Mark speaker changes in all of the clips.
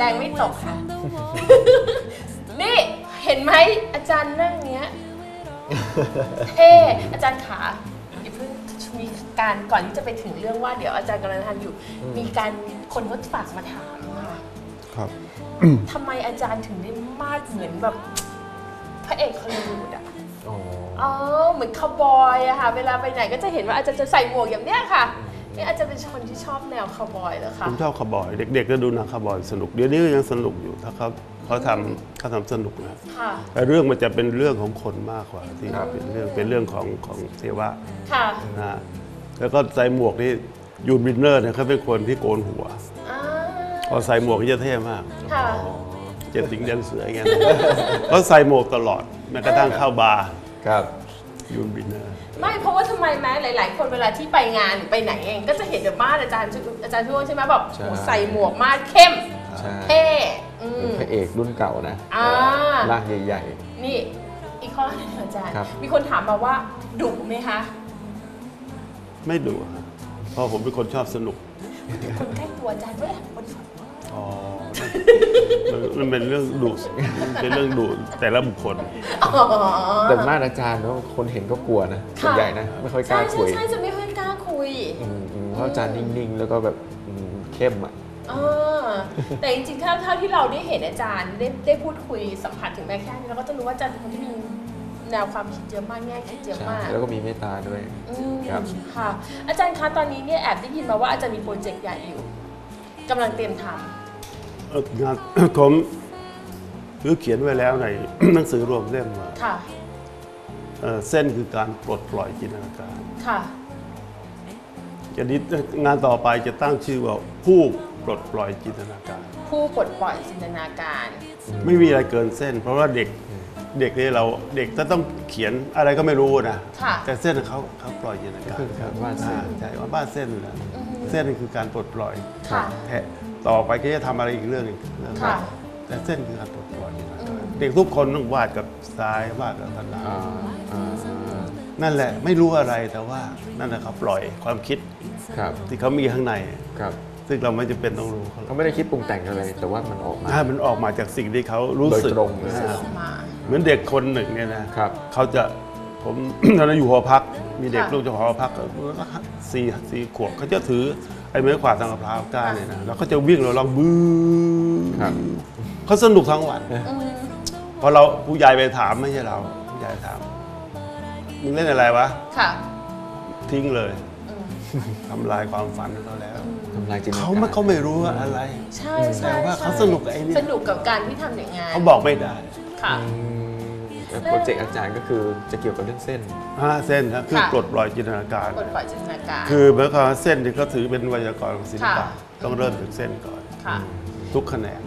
Speaker 1: แรงไม่ตกค่ะ นี่เห็นไหมอาจารย์นั่งเนี้ยเท่อาจารย์ขาอย่าเพิ่งมีการก่อนที่จะไปถึงเรื่องว่าเดี๋ยวอาจารย์กำลังทำอยู่ มีการคนเขาฝากมาถามว่า
Speaker 2: ครับ
Speaker 1: ทำไมอาจารย์ถึงได้มาดเหมือนแบบ พระเอกฮอลลีวูดอะ
Speaker 2: อ๋อ
Speaker 1: อ๋อเหมือนคาวบอยอะค่ะ เวลาไปไหนก็จะเห็นว่าอาจารย์จะใส่หมวกอย่างเนี้ยค่ะ นี่อาจจะเป็นคนที่ชอบแนวคาวบอยเหรอ
Speaker 2: ผ
Speaker 1: คะ
Speaker 2: มชอบคาร์บอย เด็กๆก็ดูหนังคาร์บอยสนุกเดี๋ยวนี้ก็ยังสนุกอยู่ถ้าเขาเขาทำเขาทำสนุกนะ
Speaker 1: ค่ะ
Speaker 2: แต่เรื่องมันจะเป็นเรื่องของคนมากกว่าที่เป็นเรื่องเป็นเรื่องของของเทวะ
Speaker 1: ค่ะ
Speaker 2: นะฮะแล้วก็ใส่หมวกนี่ยูนวินเนอร์เนี่ยเขาเป็นคนที่โกนหัว
Speaker 1: อ่า
Speaker 2: พอใส่หมวกก็จะเท่มาก
Speaker 1: ค่ะ
Speaker 2: เจ็ดสิงเดนเสืออย่างเงี้ยเขาใส่หมวกตลอดแม้กระทั่งเข้าบาร์
Speaker 3: ครับ
Speaker 2: ยูนวินเนอร์
Speaker 1: ไม่เพราะว่าทำไมแม้หลาย ๆ คนเวลาที่ไปงานหรือไปไหนเอง ก็จะเห็นแต่มาดอาจารย์อาจารย์ช่วงใช่ไหมแบบ
Speaker 3: ใช่
Speaker 1: โอ้ใส่หมวกมาดเข้ม
Speaker 3: ใช่
Speaker 1: เท่อื
Speaker 3: เป็น
Speaker 1: ม
Speaker 3: พระเอกรุ่นเก่านะ
Speaker 1: อ่า
Speaker 3: ร่างใหญ่
Speaker 1: นี่อีกข้อหนึงอาจารย์
Speaker 3: ครับ
Speaker 1: มีคนถามมาว่าดุไหมคะ
Speaker 2: ไม่ดุฮะเพราะผมเป็นคนชอบสนุก
Speaker 1: คนใกล้ตัวอาจารย์ด้วยคน
Speaker 2: อ๋อมันมันเป็นเรื่องดุมันเป็นเรื่องดุแต่ละบุคคล
Speaker 1: อ๋อ
Speaker 3: ๆแต่มาดอาจารย์เนาะคนเห็นก็กลัวนะส่วนใหญ่นะไม่ค่อยก
Speaker 1: ใช่
Speaker 3: ล้า
Speaker 1: ใช่
Speaker 3: คุย
Speaker 1: ใช่จะไม่ค่อยกล้าคุย
Speaker 3: อืมอืมเพราะอาจารย์นิ่งๆ แล้วก็แบบอืมเข้มอะ
Speaker 1: เออแต่จริงๆ ถ้าเท่าที่เราได้เห็นอาจารย์ได้ได้พูดคุยสัมผัสถึงแม่แค่นี้เราก็จะรู้ว่าอาจารย์เป็นคนที่มีแนวความคิดเยอะมากแง่คิดเยอะ
Speaker 3: ใช่
Speaker 1: มาก
Speaker 3: แล้วก็มีเมตตาด้วย
Speaker 1: อืม
Speaker 3: ครับ
Speaker 1: ค่ะ อาจารย์คะตอนนี้เนี่ยแอบได้ยินมาว่าอาจารย์มีโปรเจกต์ใหญ่อยู่กำลังเตรียมท
Speaker 2: เอ่อ งาน ผมคือเขียนไว้แล้วใน หนังสือรวมเล่มว่าำ
Speaker 1: ค่ะ
Speaker 2: เอ่อเส้นคือการปลดปล่อยจินตนาการ
Speaker 1: ค่ะ
Speaker 2: จะนี้งานต่อไปจะตั้งชื่อว่าผู้ปลดปล่อยจินตนาการ
Speaker 1: ผู้ปลดปล่อยจินตนาการ
Speaker 2: ไม่มีอะไรเกินเส้น เพราะว่าเด็กเด็กเนี่ยเราเด็กจะต้องเขียนอะไรก็ไม่รู้นะ
Speaker 1: ค่ะ
Speaker 2: แต่เส้นเขาเขาปล่อยจินตนาการ
Speaker 3: คือการวาดเส้น
Speaker 2: อ่ใช่ว่าบ้านเส้นนะเส้นคือการปลดปล่อย
Speaker 1: ค่ะ
Speaker 2: แทะ ต่อไปก็จะทำอะไรอีกเรื่องหนึงเรื่อง
Speaker 1: ค่ะ
Speaker 2: แต่เส้นคือการปลดปล่อยจินตนาการเด็กทุกคนต้องวาดกับซ้ายวาดกับถนัด
Speaker 3: อ่าอ่า
Speaker 2: นั่นแหละไม่รู้อะไรแต่ว่านั่นแหละเขาปล่อยความคิด
Speaker 3: ครับ
Speaker 2: ที่เขามีข้างใน
Speaker 3: ครับ
Speaker 2: ซึ่งเราไม่จำเป็นต้องรู้เขา
Speaker 3: เขาไม่ได้คิดปรุงแต่งอะไรแต่ว่ามันออกมา
Speaker 2: ถ้ามันออกมาจากสิ่งที่เขารู้สึก
Speaker 3: โดยตรงเลย
Speaker 2: อ่า
Speaker 1: ออกมา
Speaker 2: เหมือนเด็กคนหนึ่งเนี่ยนะครับเขาจะผมตอนนั้นอยู่หอพัก มีเด็ก
Speaker 1: ค่ะ
Speaker 2: ลูกเจ้าหอพักสี่สี่ขวบเขาจะถือ ไอ้ไม้ขวาดทางมะพร้าวก้านเนี่ยนะแล้วเขาจะวิ่งเราลองบื้อ
Speaker 3: ครับ
Speaker 2: เขาสนุกทั้งวันพอเราผู้ใหญ่ไปถามไม่ใช่เราผู้ใหญ่ถามมึงเล่นอะไรวะ
Speaker 1: ค่ะ
Speaker 2: ทิ้งเลยทำลายความฝันของเขาแล้ว
Speaker 3: ทำลายจินตนาการ
Speaker 2: เขาไม่เขาไม่รู้ว่าอะไร
Speaker 1: ใช่ใช่
Speaker 2: แต่ว่า
Speaker 1: ใช่
Speaker 2: เขาสนุกกับไอ้เนี่ย
Speaker 1: สนุกกับการที่ทำอย่างงาน
Speaker 2: เขาบอกไม่ได้
Speaker 1: ค่ะ
Speaker 3: อืมแล้ว โปรเจกต์อาจารย์ก็คือจะเกี่ยวกับเรื่องเส้น
Speaker 2: ห้าเส้นนะคือ
Speaker 1: ค่ะ
Speaker 2: ปลดปล่อยจินตนาการ
Speaker 1: ปลดปล่อยจินตนาการ
Speaker 2: คือหมายความว่าเส้นที่เขาถือเป็นไวยากรณ์ของศิลปะ
Speaker 1: ค่ะ
Speaker 2: ต้องเริ่มจากเส้นก่อน
Speaker 1: ค่ะ
Speaker 2: ทุกแขนง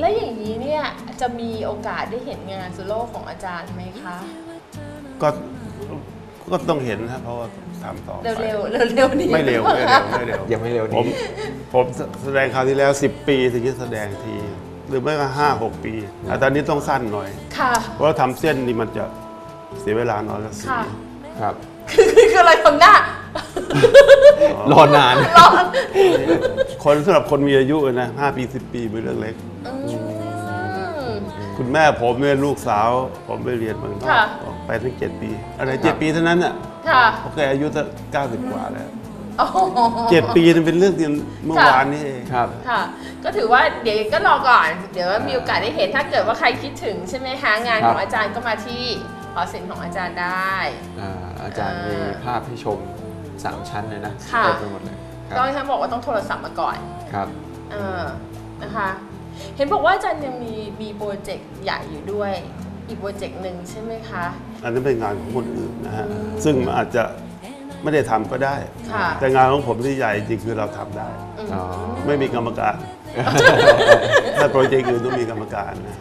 Speaker 1: และอย่างนี้เนี่ยจะมีโอกาสได้เห็นงานโซโล่ของอาจารย์ไหมคะ
Speaker 2: ก็ก็ต้องเห็นนะเพราะว่าทำต่อไป
Speaker 1: เร็วๆเร็วๆนี้
Speaker 2: ไม่เร็วไม่เร็วไม่เร็ว
Speaker 3: ยังไม่เร็วนี้
Speaker 2: ผมผมแสดงคราวที่แล้ว 10 ปีถึงจะแสดงที หรือไม่ก็ห้าหกปีแต่ตอนนี้ต้องสั้นหน่อย
Speaker 1: ค่ะ
Speaker 2: เพราะว่าทำเส้นนี่มันจะเสียเวลาน้อยละสี
Speaker 1: ค่ะ
Speaker 3: ครับ
Speaker 1: คือคืออะไรทำหน้า
Speaker 3: รอนาน
Speaker 2: คนสำหรับคนมีอายุนะห้าปีสิบปีเป็นเรื่องเล็ก
Speaker 1: อืม
Speaker 2: คุณแม่ผมเนี่ยลูกสาว ผมไปเรียนเมืองนอก
Speaker 1: ค่ะ
Speaker 2: ไปทั้งเจ็ดปี อะไรเจ็ดปีเท่านั้นอะ
Speaker 1: ค่ะ
Speaker 2: โอเคอายุตั้งเก้าสิบกว่าแล้ว
Speaker 1: โอ้โห
Speaker 2: เจ็ดปีนี่เป็นเรื่องที่เมื่อ
Speaker 1: ค่ะ
Speaker 2: วานนี้เอง
Speaker 3: ครับ
Speaker 1: ค่ะ ก็ถือว่าเดี๋ยวก็รอก่อน เดี๋ยวมีโอกาสได้เห็นถ้าเกิดว่าใครคิดถึงใช่ไหมคะงาน
Speaker 3: ครั
Speaker 1: ข
Speaker 3: บ
Speaker 1: องอาจารย์ก็มาที่หอศิลป์ของอาจารย์ได้
Speaker 3: อ่าอาจารย์
Speaker 1: อ่ามี
Speaker 3: มีภาพให้ชม 3 ชั้นเลยนะ
Speaker 1: ค่ะ
Speaker 3: เต็มไปหมดเลยค
Speaker 1: ก็
Speaker 3: รับ
Speaker 1: ฉันบอกว่าต้องโทรศัพท์มาก่อน
Speaker 3: ครับ
Speaker 1: เออนะคะ เห็นบอกว่าอาจารย์ยังมีมีโปรเจกต์ใหญ่อยู่ด้วย อีกโปรเจกต์หนึ่งใช่ไหมคะ
Speaker 2: อันนั้นเป็นงานของคนอื่นนะฮะ ซึ่งมันอาจจะ ไม่ได้ทำก็ได้
Speaker 1: ค่ะ
Speaker 2: แต่งานของผมที่ใหญ่จริงคือเราทำได้
Speaker 3: อ๋อ
Speaker 2: ไม่มีกรรมการ ถ้าโปรเจกต์อื่นต้องมีกรรมการนะ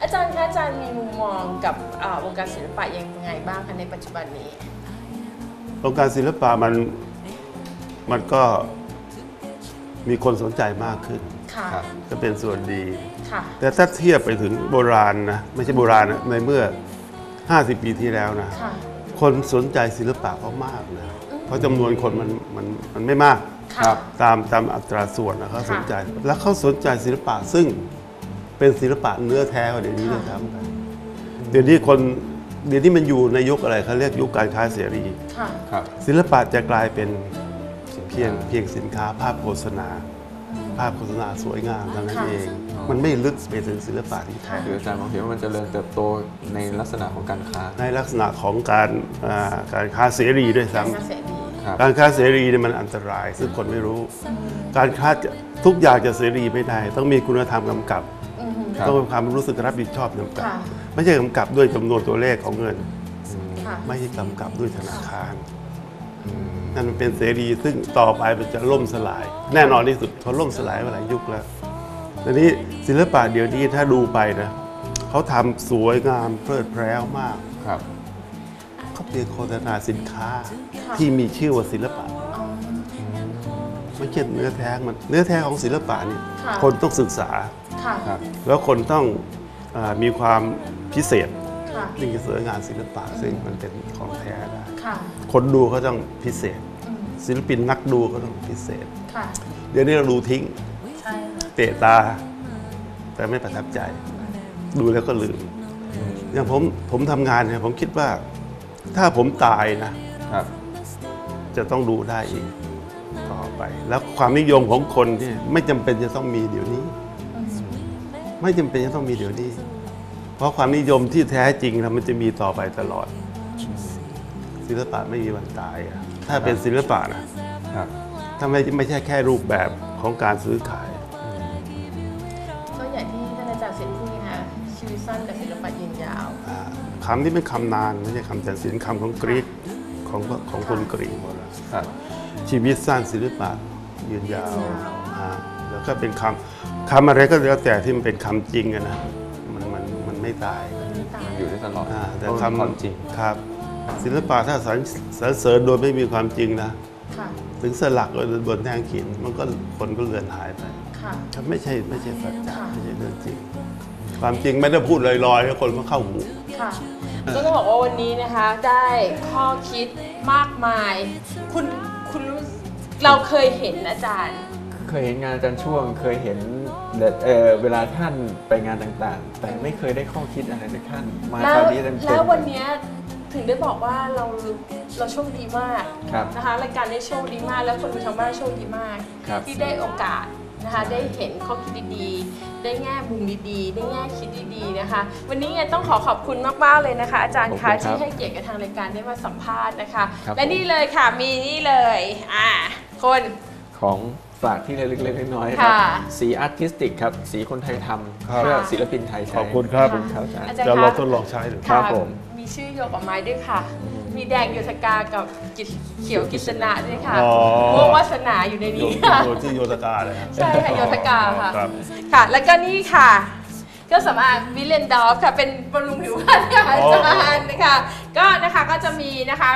Speaker 1: อาจจารย์คะอาจารย์มีมุมมองกับอ่าวงการศิลปะยังไงบ้างคะในปัจจุบันนี้
Speaker 2: วงการศิลปะมันมันก็มีคนสนใจมากขึ้น
Speaker 1: ค่ะ
Speaker 3: ครับ
Speaker 2: ก็เป็นส่วนดี
Speaker 1: ค่ะ
Speaker 2: แต่ถ้าเทียบไปถึงโบราณนะ ไม่ใช่โบราณนะในเมื่อ 50 ปีที่แล้วนะ
Speaker 1: ค่ะ
Speaker 2: คนสนใจศิลปะก็มากนะเพราะจำนวนคนมันมันมันไม่มาก
Speaker 1: ค่ะ
Speaker 2: ตามตามอัตราส่วนนะเขา
Speaker 1: ค่ะ
Speaker 2: สนใจ แล้วเขาสนใจศิลปะซึ่งเป็นศิลปะเนื้อแท้กว่าเดี๋ยวนี้
Speaker 1: ค่ะ
Speaker 2: ด้วยซ้ำไปเดี๋ยวนี้คนเดี๋ยวนี้มันอยู่ในยุคอะไรเขาเรียกยุคการค้าเสรี
Speaker 1: ค่ะ
Speaker 3: ครับ
Speaker 2: ศิลปะจะกลายเป็นเพียงเพียงสินค้าภาพโฆษณา ภาพโฆษณาสวยงามเท่านั้น
Speaker 1: ค่ะ
Speaker 2: เอง มันไม่ลึกไปถึงศิลปะที่แท้
Speaker 3: คืออาจารย์มองเห็นว่ามันจเจริญเติบโตในลักษณะของการค้า
Speaker 2: ในลักษณะของการอ่าการค้าเสรีด้วยซ้
Speaker 1: การเกษตรดี
Speaker 3: ครับำ
Speaker 2: การค้าเสรีเนี่ยมันอันตราย ซึ่งคนไม่รู้ การค้าจะทุกอย่างจะเสรีไม่ได้ ต้องมีคุณธรรมกำกับ
Speaker 1: อือหือ
Speaker 3: ครับ
Speaker 2: ต้องมีความรู้สึกรับผิดชอบกำกับ
Speaker 1: ค่ะ
Speaker 2: ไม่ใช่กำกับด้วยจำนวนตัวเลขของเงิน
Speaker 1: ค่ะ
Speaker 2: ไม่ใช่กำกับด้วยธนาคาร นั่นมันเป็นเสรีซึ่งต่อไปมันจะล่มสลาย แน่นอนที่สุดเขาล่มสลายมาหลายยุคแล้วทีนี้ศิลปะเดี๋ยวนี้ถ้าดูไปนะเขาทำสวยงามเพลิดเพลิมมาก
Speaker 3: ครับ
Speaker 2: เขาเพียงโฆษณาสินค้า
Speaker 1: ค่ะ
Speaker 2: ที่มีชื่อว่าศิลปะ
Speaker 1: อ๋อ
Speaker 2: ไม่ใช่เนื้อแท้มันเนื้อแท้ของศิลปะนี่
Speaker 1: ค่ะ
Speaker 2: คนต้องศึกษา
Speaker 1: ค่ะ
Speaker 3: ครับ
Speaker 2: แล้วคนต้องอามีความพิเศษ
Speaker 1: ค่ะ
Speaker 2: ถึงจะสวยงามศิลปะซึ่งมันเป็นของแท้ได้
Speaker 1: ค่ะ
Speaker 2: คนดูเขาต้องพิเศษ
Speaker 1: อืม
Speaker 2: ศิลปินนักดูก็ต้องพิเศษ
Speaker 1: ค่ะ
Speaker 2: เดี๋ยวนี้เราดูทิ้ง
Speaker 1: ใช่ค่ะ
Speaker 2: เตะตา แต่ไม่ประทับใจ ดูแล้วก็ลืม อย่างผมผมทำงานเนี่ยผมคิดว่า ถ้าผมตายนะ
Speaker 3: ครับ
Speaker 2: จะต้องดูได้อีกต่อไป แล้วความนิยมของคนเนี่ยไม่จำเป็นจะต้องมีเดี๋ยวนี้ ไม่จำเป็นจะต้องมีเดี๋ยวนี้ เพราะความนิยมที่แท้จริงแล้วมันจะมีต่อไปตลอด ศิลปะไม่มีวันตายอะถ้าเป็นศิลปะนะครับ ถ้าไม่ไม่ใช่แค่รูปแบบของการซื้อขาย
Speaker 1: ก็อย่างที่ท่านอาจารย์เสร็จพูดนะคะชีวิตสั้นแต่ศิลปะยืนยาว
Speaker 2: อ่าคำนี้เป็นคำนานไม่ใช่คำจันศิลป์คำของกรีกของของคนกรีกหมดแล้ว
Speaker 3: ครับ
Speaker 2: ชีวิตสั้นศิลปะยืนยาว
Speaker 1: ยืนยาว
Speaker 2: อ่าแล้วก็เป็นคำคำอะไรก็แล้วแต่ที่มันเป็นคำจริงอะนะมันมันมัน ไม่ตาย
Speaker 1: ไม่ตาย
Speaker 3: อยู่ได้ตลอด
Speaker 2: อ่าแต่
Speaker 3: เพราะ
Speaker 2: ค
Speaker 3: มันความจริงำ
Speaker 2: ครับ ศิลปะถ้าสรรสรรเสริญโดยไม่มีความจริงนะ
Speaker 1: ค่ะ
Speaker 2: ถึงสลักไว้บนแท่งขีดมันก็คนก็เลือนหายไป
Speaker 1: ค่ะ
Speaker 2: ครับไม่ใช่ไม่ใช่สัจจะ
Speaker 1: ค่ะ
Speaker 2: ไม่ใช่เรื่องจริง ความจริงไม่ได้พูดลอยๆแล้วคนก็เข้าหู
Speaker 1: ค่ะก็ต้องบอกว่าวันนี้นะคะได้ข้อคิดมากมาย คุณคุณรู้เราเคยเห็นอาจารย์
Speaker 3: เคยเห็นงานอาจารย์ช่วงเคยเห็น เอ่อเวลาท่านไปงานต่างๆ แต่ไม่เคยได้ข้อคิดอะไรจากท่านมา
Speaker 1: แล้
Speaker 3: คราววนี้เต็มๆ
Speaker 1: แล้ววันเนี้ยถึงได้บอกว่าเราเราโชคดีมาก
Speaker 3: ครับ
Speaker 1: นะคะรายการได้โชคดีมาก แล้วคนดูทางบ้านโชคดีมาก
Speaker 3: ครับ
Speaker 1: ที่ได้โอกาสนะคะได้เห็นข้อคิดดีๆ ได้แง่มุมดีๆ ได้แง่คิดดีๆนะคะ วันนี้ไงต้องขอขอบคุณมากๆเลยนะคะ อาจารย์
Speaker 3: ขอบ
Speaker 1: คะ
Speaker 3: คุณครับ
Speaker 1: ที่ให้เกียรติกับทางรายการได้มาสัมภาษณ์นะคะ
Speaker 3: ครับ
Speaker 1: และนี่เลยค่ะมีนี่เลยอ่าคน
Speaker 3: ของ ฝากที่เล็กๆน้อยๆครับ
Speaker 1: ค่ะ
Speaker 3: สีอาร์ติสติกครับ สีคนไทยท
Speaker 2: ครับำ
Speaker 3: เพื่อศิลปินไทยใช้
Speaker 2: ขอบคุณครับ
Speaker 3: ขอบคุณครับอาจารย์
Speaker 1: อาจารย์
Speaker 2: จะ
Speaker 1: คะ
Speaker 2: ลองทดลองใช้ดู
Speaker 3: ครับะผม
Speaker 1: มีชื่อโยกกับไม้ด้วยค่ะ มีแดงโยธกากับกิจเขียวกิษณะด้วยค่ะ
Speaker 2: อ๋อ
Speaker 1: ม่วงวาสนาอยู่ใน
Speaker 2: โย
Speaker 1: นี้ค่ะ
Speaker 2: โยที่โยตกาเลยครับ
Speaker 1: ใช่ค่ะโยธกาค่ะ
Speaker 2: ครับ
Speaker 1: ค่ะ แล้วก็นี่ค่ะเครื่องสำอางวิลเลนดอฟค่ะ เป็นบำรุงผิวพรรณค่ะอาจารย์นะคะ ก็นะคะก็จะมีนะคะ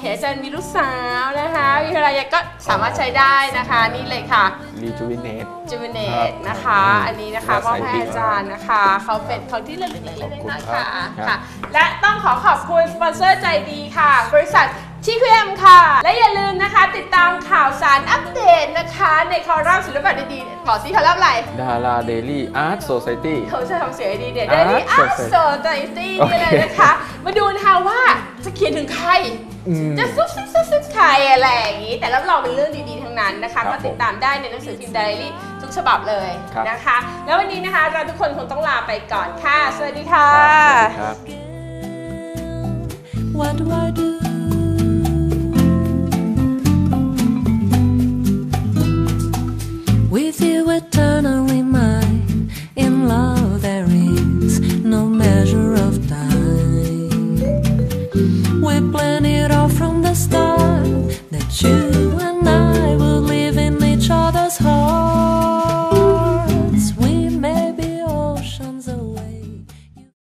Speaker 1: เห็นอาจารย์มีลูกสาวนะคะมีภรรยาก็สามารถใช้ได้นะคะ นี่เลยค่ะ
Speaker 3: รีจูวินเนต
Speaker 1: จูเน
Speaker 2: ครั
Speaker 1: ต
Speaker 2: บ
Speaker 1: นะคะอันนี้นะคะ
Speaker 3: และ
Speaker 1: มอบ
Speaker 3: สาย
Speaker 1: ให้
Speaker 3: ปิ๊ก
Speaker 1: อาจารย์นะคะเขาเป็นของที่ระลึกเล็กๆน้อยๆค่ะ
Speaker 3: ครับ
Speaker 1: ค่ะ และต้องขอขอบคุณสปอนเซอร์ใจดีค่ะ บริษัททีพีเอ็มค่ะ และอย่าลืมนะคะ ติดตามข่าวสารอัปเดตนะคะ ในคอรัมน์ศิลปะดีๆขอซีคอลัมน์อะไร
Speaker 3: ดาราเดลี่อาร์ตโซซตี้
Speaker 1: เขาจะทำเสียงดีเด็ดได้ที่
Speaker 3: Art
Speaker 1: Art Society นี่เลยนะคะ มาดูนะคะว่าจะเขียนถึงใคร
Speaker 3: อืม
Speaker 1: จะซุกซิกซุกซิกใครอะไรอย่างนี้ แต่รับรองเป็นเรื่องดีๆทั้งนั้นนะคะ
Speaker 3: ครั
Speaker 1: ก็
Speaker 3: บ
Speaker 1: ติดตามได้ในหนังสือพิมพ์ไดอารี่ทุกฉบับเลย
Speaker 3: ครับ
Speaker 1: นะคะ แล้ววันนี้นะคะเราทุกคนคงต้องลาไปก่อนค่ะ สวัสดีค่ะ
Speaker 3: ครับ
Speaker 4: What do I do?